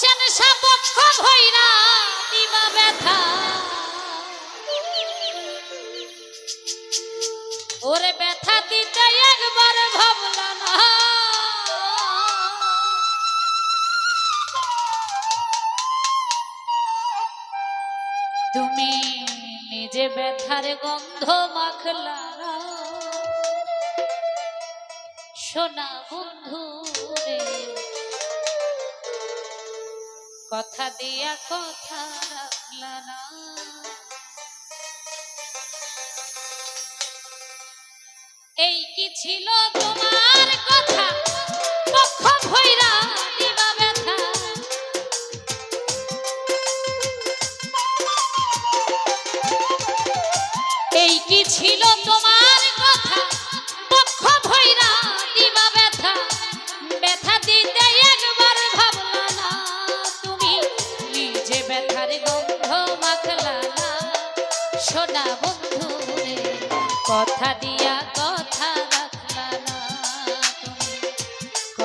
হোসেন সাপক্ষ ভৈরা দিবা ব্যথা ওরে ব্যথা দিতে একবার ভাবল না তুমি নিজে ব্যথার গন্ধ মাখলা না। সোনা বন্ধু রে কথা দিয়া কথা রাখলা না। এই কি ছিল তোমার কথা? এই কি ছিল তোমার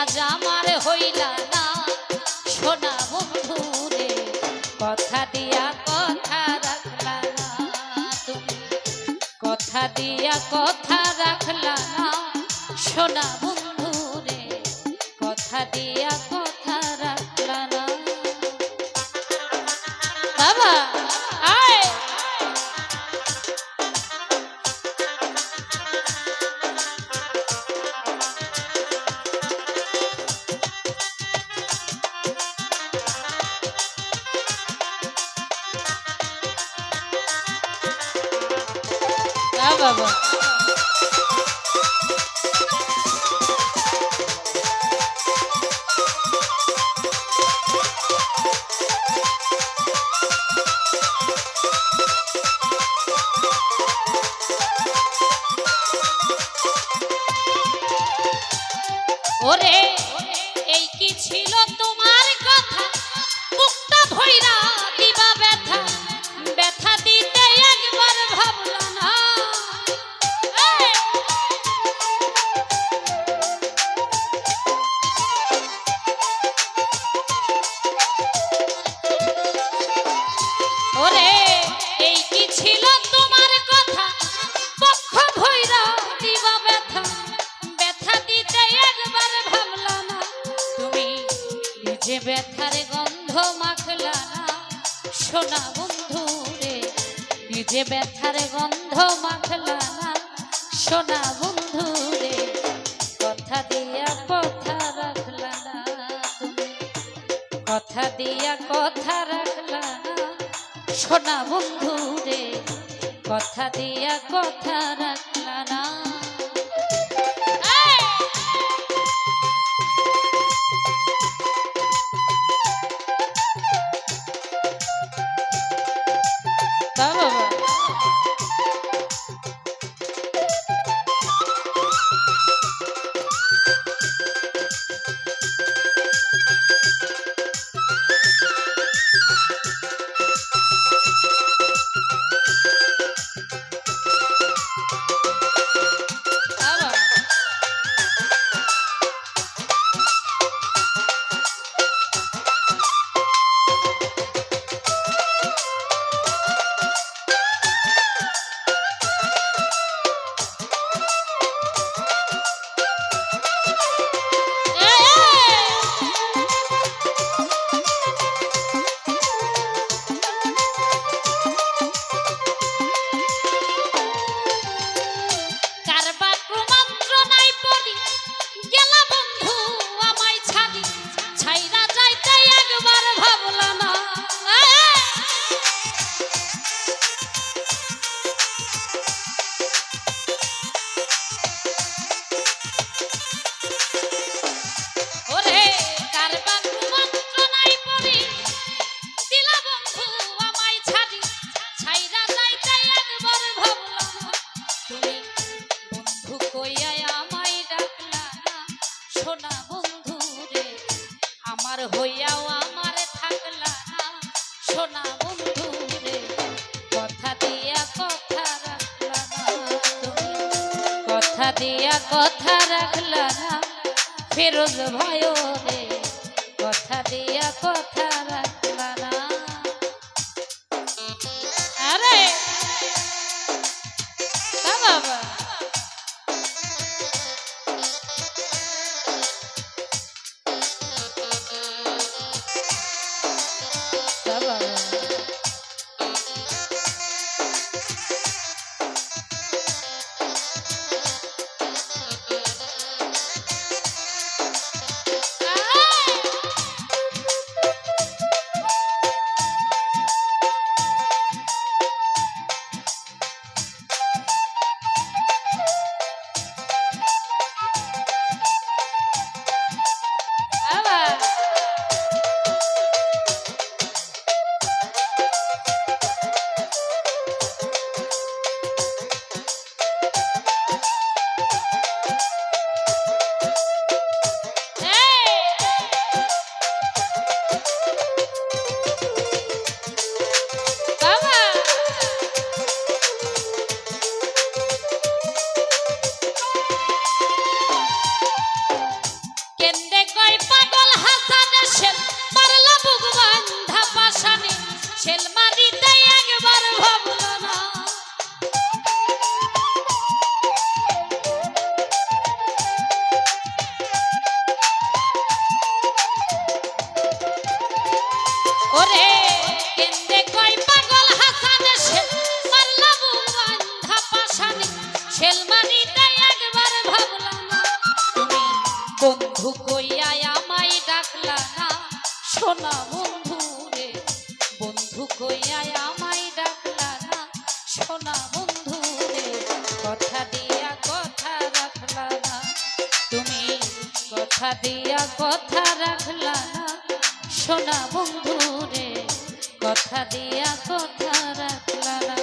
আজ আমার হইলা না। সোনা বন্ধু কথা দিয়া কথা রাখলা তুমি। কথা দিয়া কথা রাখলা না, সোনা কথা দিয়া বাবা ওরে ব্যথার গন্ধ মাখলা না। সোনা বন্ধু রে নিজে ব্যথার গন্ধ মাখলা না। সোনা বন্ধু রে, কথা দিয়া কথা রাখলা না কথা দিয়া কথা রাখলা না। সোনা বন্ধু রে, কথা দিয়া কথা রাখলা না। সোনা বন্ধু রে? আমার হইয়াও আমার থাকলা না। সোনা বন্ধু রে, কথা দিয়া কথা রাখলা না কথা দিয়া কথা রাখলা না। ফেরোজ ভয় রে দিয়া কথা রাখলা। সোনা বন্ধু রে কথা দিয়া কথা রাখলা।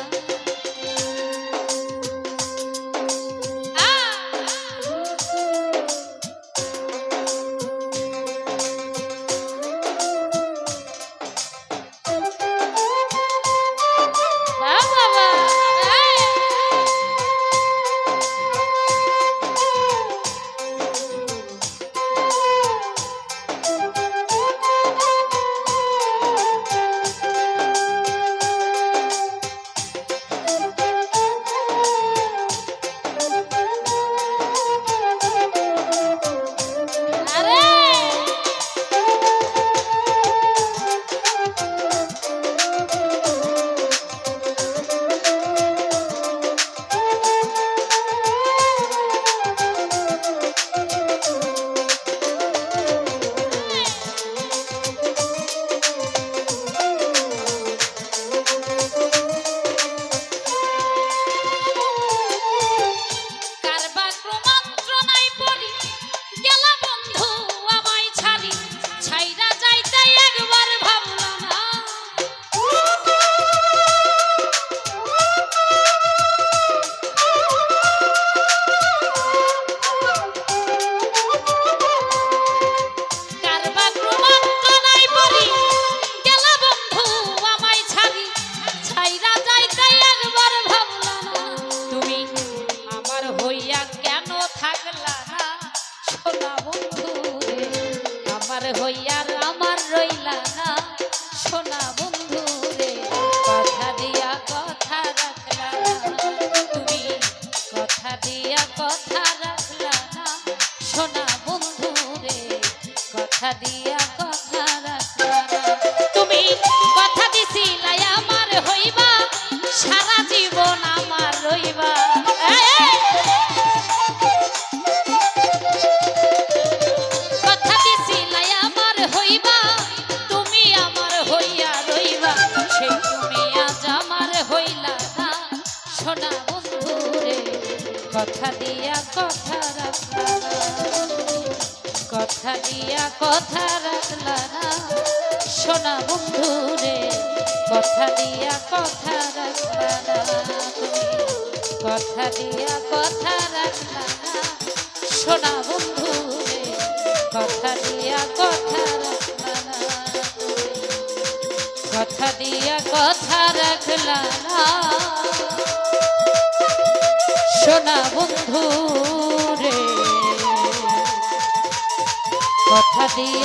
হইয়ার আমার রইলা না। কথা দিয়া কথা রাখলা না কথা দিয়া কথা রাখলা না সোনা বন্ধু রে কথা দিয়া কথা রাখলা না তুমি কথা দিয়া কথা রাখলা না সোনা বন্ধু রে কথা দিয়া কথা রাখলা কথা দিয়া কথা রাখলা না সোনা বন্ধু রে কথা দিয়া